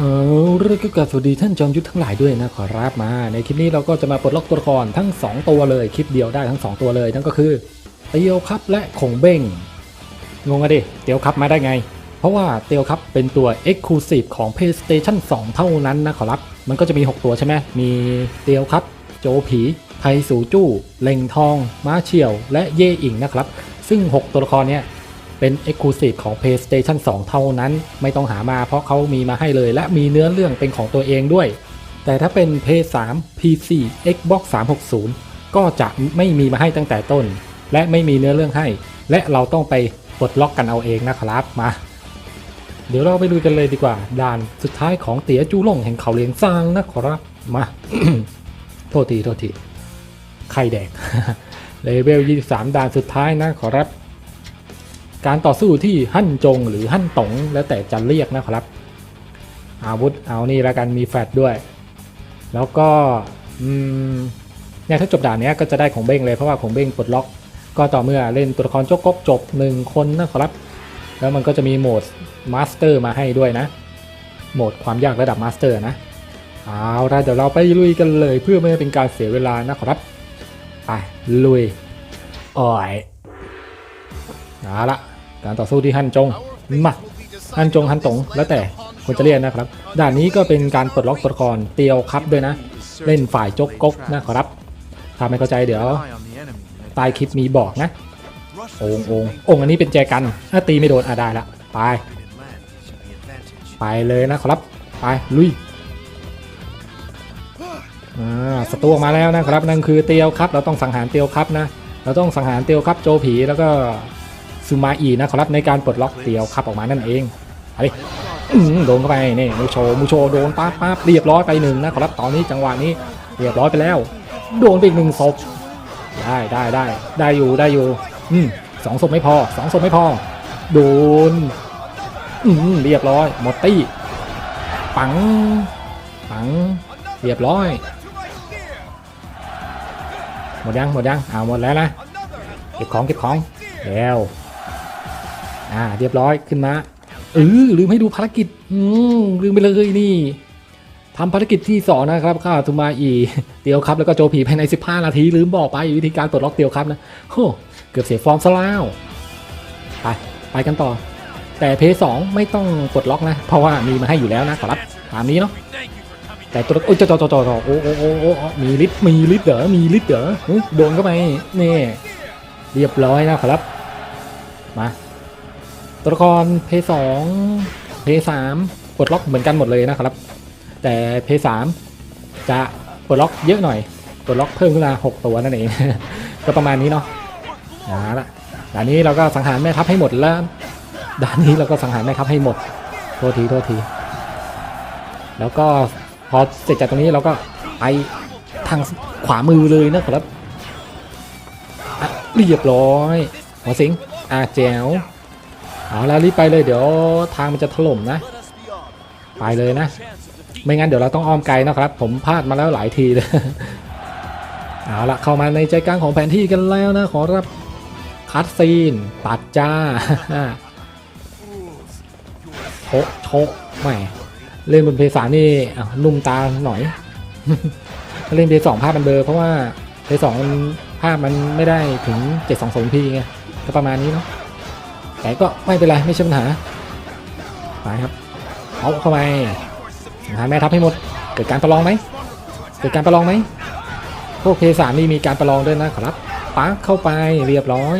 เออเรื่องก็กราบสวัสดีท่านจอมยุทธทั้งหลายด้วยนะขอรับมา ในคลิปนี้เราก็จะมาปลดล็อกตัวละครทั้ง 2 ตัวเลยคลิปเดียวได้ทั้ง 2 ตัวเลย นั่นก็คือเตียวครับและขงเบ้งงงอะดิเตียวครับมาได้ไง เพราะว่าเตียวครับเป็นตัว Exclusive ของ PlayStation 2 เท่านั้นนะขอรับ มันก็จะมี 6 ตัวใช่ไหมมีเตียวครับ โจผีไทสูจู้เล็งทอง ม้าเฉียว และเย่อิงนะครับ ซึ่ง 6 ตัวละครเนี้ย เป็น Exclusive ของ PlayStation 2 เท่านั้น ไม่ต้องหามาเพราะเขามีมาให้เลย และมีเนื้อเรื่องเป็นของตัวเองด้วย แต่ถ้าเป็น PS3 PC Xbox 360 ก็จะไม่มีมาให้ตั้งแต่ต้น และไม่มีเนื้อเรื่องให้ และเราต้องไปปลดล็อกกันเอาเองนะครับมา เดี๋ยวเราไปดูกันเลยดีกว่า ด่านสุดท้ายของเตี๋ยจูหลงแห่งเขาเลียงซางนะครับมาโทษทีโทษทีไข่แดกเลเวล 23 ด่านสุดท้ายนะขอรับ การต่อสู้ที่หั่นจงหรือหั่นตงแล้วแต่จะเรียกนะครับ อาวุธเอานี่ละกันมีแฟลชด้วย แล้วก็เนี่ยถ้าจบด่านเนี้ยก็จะได้ของเบ้งเลยเพราะว่าของเบ้งปลดล็อก ก็ต่อเมื่อเล่นตัวละครโจกกบจบ1คนนะครับ แล้วมันก็จะมีโหมดมาสเตอร์มาให้ด้วยนะ โหมดความยากระดับมาสเตอร์นะเอาละเดี๋ยวเราไปลุยกันเลยเพื่อไม่ให้เป็นการเสียเวลานะครับไปลุยอ่อย เอาละการต่อสู้ที่ฮั่นจงมาฮั่นจงฮั่นตงแล้วแต่คนจะเรียกนะครับ ด่านนี้ก็เป็นการปลดล็อกตัวละครเตียวครับด้วยนะ เล่นฝ่ายจกกกนะครับถ้าไม่เข้าใจเดี๋ยวใต้คลิปมีบอกนะองององอันนี้เป็นแจกันถ้าตีไม่โดนอะได้ละไปไปเลยนะครับไปลุยอ่าศัตรูออกมาแล้วนะครับ นั่นคือเตียวครับ เราต้องสังหารเตียวครับนะ เราต้องสังหารเตียวครับโจผีแล้วก็ ซูมาอีนะครับในการปลดล็อกเตียวครับออกมานั่นเองเอาดิอื้อหือโดนเข้าไปนี่มูโชมูโชโดนปั๊บปั๊บเรียบร้อยไปหนึ่งนะครับตอนนี้จังหวะนี้เรียบร้อยไปแล้ว โดนไปอีกหนึ่งศพได้ได้ได้ได้อยู่ได้อยู่ อืมสองศพไม่พอสองศพไม่พอ โดน อืมเรียบร้อยหมดตี้ปังปังเรียบร้อย หมดยังหมดยังเอาหมดแล้วนะเก็บของเก็บของแล้ว อ่าเรียบร้อยขึ้นมาเออลืมให้ดูภารกิจอืมลืมไปเลยนี่ทำภารกิจที่สองนะครับข้าทุมาอีเตียวครับแล้วก็โจผีภายใน 15 นาทีลืมบอกไปวิธีการปลดล็อกเตียวครับนะโอ้เกือบเสียฟอร์มซะแล้วไปไปกันต่อ แต่เพย์สองไม่ต้องปลดล็อกนะ เพราะว่ามีมาให้อยู่แล้วนะขอรับตามนี้เนาะแต่ตัวโอ้ยจอจอจอจอโอ้โอ้โอ้โอ้มีลิ์มีลิ์เหรอมีลิ์เหรอโดนเข้าไปนี่เรียบร้อยนะครับมา ตัวละครเพย์สองเพย์สามปลดล็อกเหมือนกันหมดเลยนะครับ แต่เพย์สามจะปลดล็อกเยอะหน่อยปลดล็อกเพิ่มขึ้นมาหกตัวนั่นเอง ก็ประมาณนี้เนาะเอาละด่านนี้เราก็สังหารแม่ทัพให้หมดแล้วด่านนี้เราก็สังหารแม่ทัพให้หมดโทษทีโทษที แล้วก็พอเสร็จจากตรงนี้เราก็ไปทางขวามือเลยนะครับเรียบร้อยหัวสิงอาแจว เอาแล้วรีบไปเลยเดี๋ยวทางมันจะถล่มนะ ไปเลยนะ ไม่งั้นเดี๋ยวเราต้องอ้อมไกลนะครับ ผมพลาดมาแล้วหลายทีเลยเอาละเข้ามาในใจกลางของแผนที่กันแล้วนะ ขอรับคัดซีนตัดจ้าโชะโชะแหม่เล่นบนเพย์สานี่นุ่มตาหน่อย เล่นเพย์สองภาพมันเบลอเพราะว่าเพย์สองภาพมันไม่ได้ถึง 720p ไงก็ประมาณนี้เนาะ แต่ก็ไม่เป็นไรไม่ใช่ปัญหาไปครับเอาเข้าไปหาแม่ทัพให้หมด เกิดการประลองไหมเกิดการประลองไหมพวกเพสามนี่มีการประลองด้วยนะครับปักเข้าไปเรียบร้อย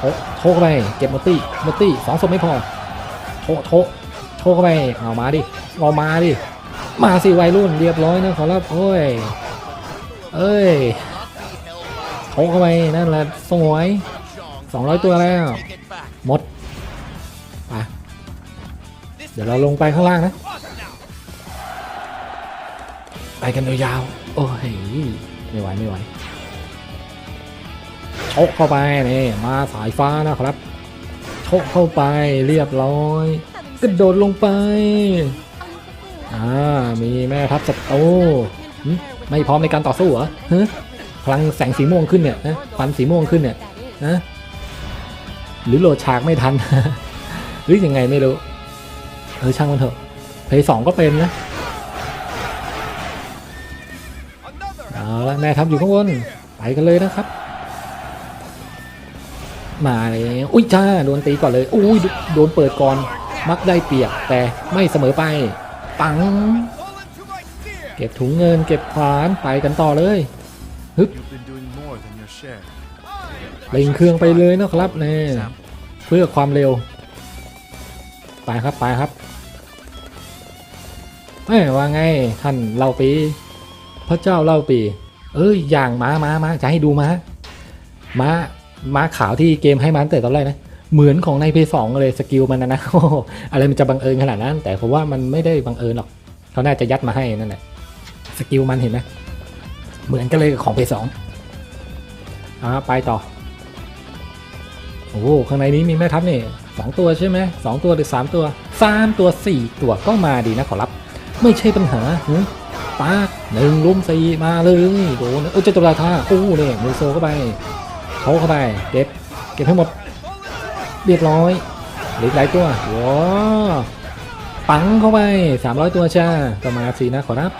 โอ้โทเข้าไปเก็บมอตตี้มอตตี้สองศพไม่พอโทโทโชว์เข้าไปเอามาดิเอามาดิมาสิวัยรุ่นเรียบร้อยนะขอรับโอ้ยเอ้ยโชว์เข้าไปนั่นแหละสวยสองร้อยตัวแล้ว มดไปเดี๋ยวเราลงไปข้างล่างนะ ไปกันยาวๆ โอ้ยไม่ไหว ไม่ไหวโชกเข้าไปนี่มาสายฟ้านะครับโชกเข้าไปเรียบร้อยกระโดดลงไป อ่า มีแม่ทัพศัตรูไม่พร้อมในการต่อสู้เหรอฮะพลังแสงสีม่วงขึ้นเนี่ยนะควันสีม่วงขึ้นเนี่ยนะ หรือโหลดฉากไม่ทัน หรือยังไงไม่รู้ เออช่างมันเถอะเพย์สองก็เป็นนะเอาละแม่ทัพอยู่ข้างบนไปกันเลยนะครับ มาเลยอุ้ยจ้าโดนตีก่อนเลยอุ้ยโดนเปิดก่อน มักได้เปรียบแต่ไม่เสมอไป ปัง เก็บถุงเงินเก็บขวานไปกันต่อเลย You've been เล็งเครื่องไปเลยนะครับเน่เพื่อความเร็ว ไปครับไปครับเอ้ยว่าไงท่านเล่าปี พระเจ้าเล่าปี เอ้ยอย่างม้าม้าม้าจะให้ดูม้าม้าม้าขาวที่เกมให้มาตั้งแต่ตอนแรกนะเหมือนของในเพย์สองเลยสกิลมันนะนะโอ้โหอะไรมันจะบังเอิญขนาดนั้น แต่ผมว่ามันไม่ได้บังเอิญหรอกเขาน่าจะยัดมาให้นั่นแหละสกิลมันเห็นไหมเหมือนกันเลยกับของเพย์สองอ่าไปต่อโอ้โหข้างในนี้มีแม่ทัพนี่สองตัวใช่ไหมสองตัวหรือสามตัวสามตัวสี่ตัวก็มาดีนะขอรับ ไม่ใช่ปัญหาหปากหนึ่งลุมสี่มาเลยโดนเออเจตัวราคาโอ้เนี่ยมือโซเข้าไปเขาเข้าไปเก็บเก็บให้หมดเรียบร้อยเหลืออกหลายตัวว้าปังเข้าไปสามร้อยตัวจ้าก็มาสีนะขอรับ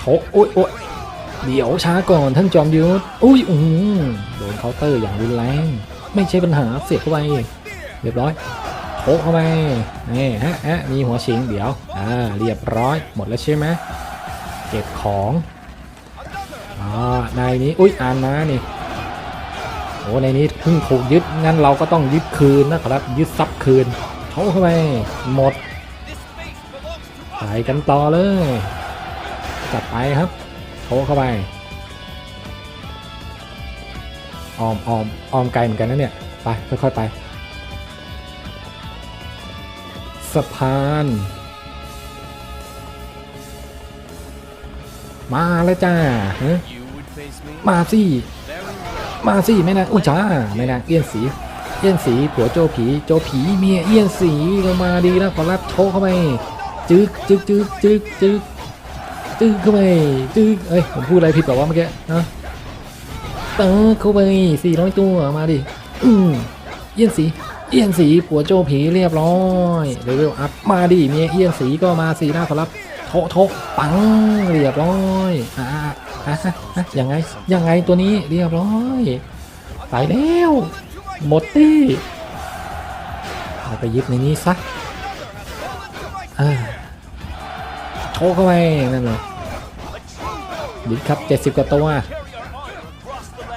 โถโอ้ยโอ้ย เดี๋ยวช้าก่อนท่านจอมยุทธอุ้ยอือโดนเคาน์เตอร์อย่างรุนแรง ไม่ใช่ปัญหาเสียบเข้าไปเรียบร้อยโปะเข้าไปนี่ฮะฮะมีหัวชิงเดี๋ยวอ่าเรียบร้อยหมดแล้วใช่ไหมเก็บของอ่าในนี้อุ้ยอ่านมานี่โอ้ในนี้เพิ่งถูกยึดงั้นเราก็ต้องยึดคืนนะครับ ยึดทรัพย์คืนเขาเข้าไปหมดไปกันต่อเลยจัดไปครับ โผล่เข้าไปออมออมออมไกลเหมือนกันนะเนี่ย ไป ค่อยๆไป สะพาน มาแล้วจ้ามาสิ มาสิแม่นางอุ้ยจ้าแม่นางเอี้ยนสี เอี้ยนสีผัวโจผี โจผีเมียเอี้ยนสีก็มาดีนะขอรับโชว์เข้าไป จึ๊กจึ๊กจึ๊กจึ๊กจึ๊ก จึกเข้าไปจึกเอ้ยผมพูดอะไรผิดเปล่าวะเมื่อกี้นะติร์เข้าไปสี่ร้อยตัวมาดิเอี้ยนสีเอี้ยนสีผัวโจผีเรียบร้อยเลเวลอัพมาดิเมียเอี้ยนสีก็มาสีหน้าขอรับโทโทปังเรียบร้อยอ่าอะฮะฮะยังไงยังไงตัวนี้เรียบร้อยไปแล้วหมดตี้เอาไปยึดในนี้ซะอ่า โชว์เข้าไปนั่นเลยยึดครับ70กว่าตัว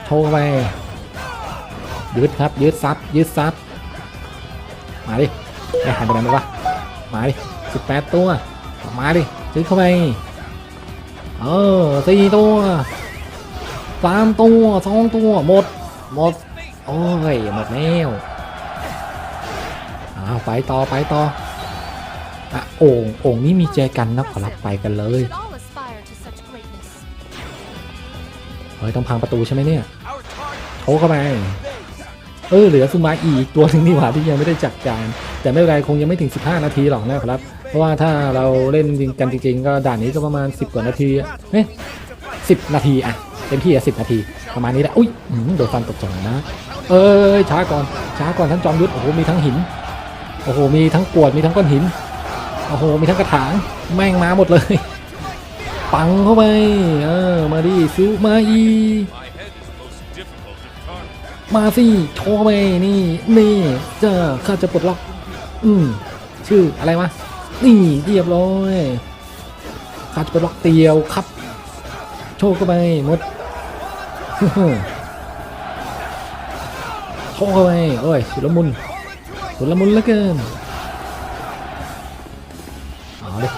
โชว์เข้าไปยึดครับยึดซับยึดซับมาดิไอ้หายไปไหนมดวะมาดิ18ตัว มาดิยึดเข้าไปเออสี่ตัวสามตัวสองตัวหมดหมดโอ้ยหมดแล้วอ้าวไปต่อไปต่อ อะโอ่งโอ่งนี้มีแจกันนะขอรับไปกันเลย เฮ้ย ต้องพังประตูใช่ไหมเนี่ยโถเข้าไปเออเหลือซูมาอีกตัวหนึงนี่หว่าที่ยังไม่ได้จัดการ แต่ไม่เป็นไรคงยังไม่ถึง 15 นาทีหรอกนะครับ เพราะว่าถ้าเราเล่นจริงกันจริงๆ ก็ด่านนี้ก็ประมาณ 10 กว่านาทีอะเฮ้ยสินาทีอะเต็มที่อะสินาที ประมาณนี้แหละอุ้ยโดนฟันตกจงนะ เอ้ยช้าก่อนช้าก่อนท่านจอมยุทธโอ้โหมีทั้งหินโอ้โหมีทั้งกวดมีทั้งก้อนหิน โอ้โห มีทั้งกระถาง แม่งมาหมดเลย ปังเข้าไป เออ มาดิซิวมาอี มาสิ โชว์ไปนี่ นี่เจ้าข้าจะปลดล็อก อืม ชื่ออะไรวะ นี่เรียบร้อยข้าจะปลดล็อกเตียวครับ โชว์เข้าไปหมดโชว์เข้าไปโอ้ยสุดละมุนสุดละมุนเหลือเกิน เอาเลย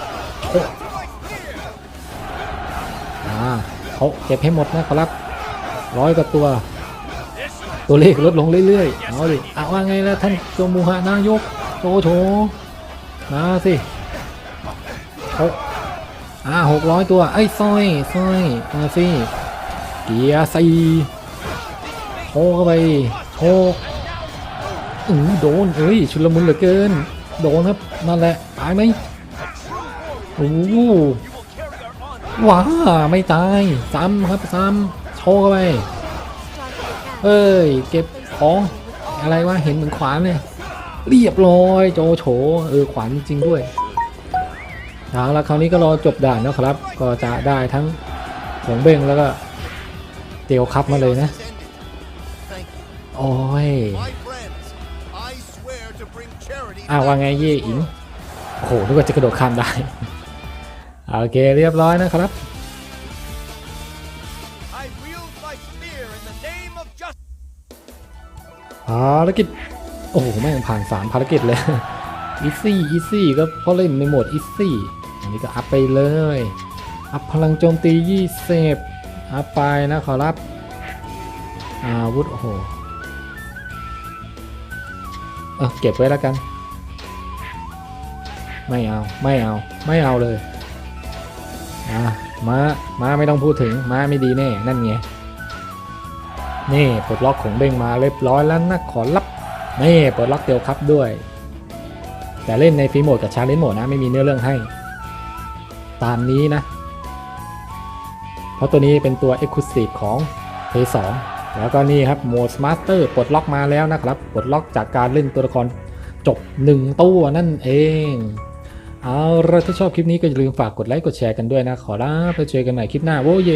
โชว์อ่าเขาเก็บให้หมดนะครับร้อยกว่าตัว ตัวเลขลดลงเรื่อยๆ เอาดิเอาว่าไงล่ะท่านโจมูฮานายกโชว์โชว์มาสิโอ้อ่าหกร้อยตัว ไอ้ยสร้อยสร้อยมาสิเกียร์สี่โชเข้าไปโชอือโดนเอ้ยชุลมุนเหลือเกิน โดนครับนั่นแหละตายไหม อ้โหว้าไม่ตาย ซ้ำครับซ้ำโชว์เข้าไป Strike again. เอ้ย เก็บของอะไรวะเห็นเหมือนขวานเลยเรียบร้อยโจโฉเออขวานจริงๆด้วยเอาละคราวนี้ก็รอจบด่านนะครับ ก็จะได้ทั้งหงเบ้งแล้วก็เตียวคับมาเลยนะ Thank you. โอ้ย My friends, I swear to bring charity อ้าวว่าไงเย่อิงโอ้โหนึกว่าจะกระโดดข้ามได้ โอเคเรียบร้อยนะครับ I wield my spear in the name of justice. ภารกิจ โอ้โห แม่งผ่านสามภารกิจเลยอีซี่อีซี่ก็เพราะเล่นในโหมดอีซี่อันนี้ก็อัพไปเลย อัพพลังโจมตียี่เซฟอัพไปนะขอรับ อาวุธ โอ้โห เออเก็บไว้แล้วกัน ไม่เอา ไม่เอา ไม่เอาเลย อะมามาไม่ต้องพูดถึงมาไม่ดีแน่นั่นไงนี่ปลดล็อกของเด้งมาเรียบร้อยแล้วนะขอรับนี่ปลดล็อกเดียวครับด้วย แต่เล่นในฟรีโหมดกับชาเลนจ์โหมดนะไม่มีเนื้อเรื่องให้ ตามนี้นะ เพราะตัวนี้เป็นตัว Exclusive ของ p 2แล้วก็นี่ครับโหมด Master ปลดล็อกมาแล้วนะครับปลดล็อกจากการเล่นตัวละครจบ 1 ตัวนั่นเอง เอาละถ้าชอบคลิปนี้ก็อย่าลืมฝากกดไลค์กดแชร์กันด้วยนะ ขอลาไปเจอกันใหม่คลิปหน้าโว้เย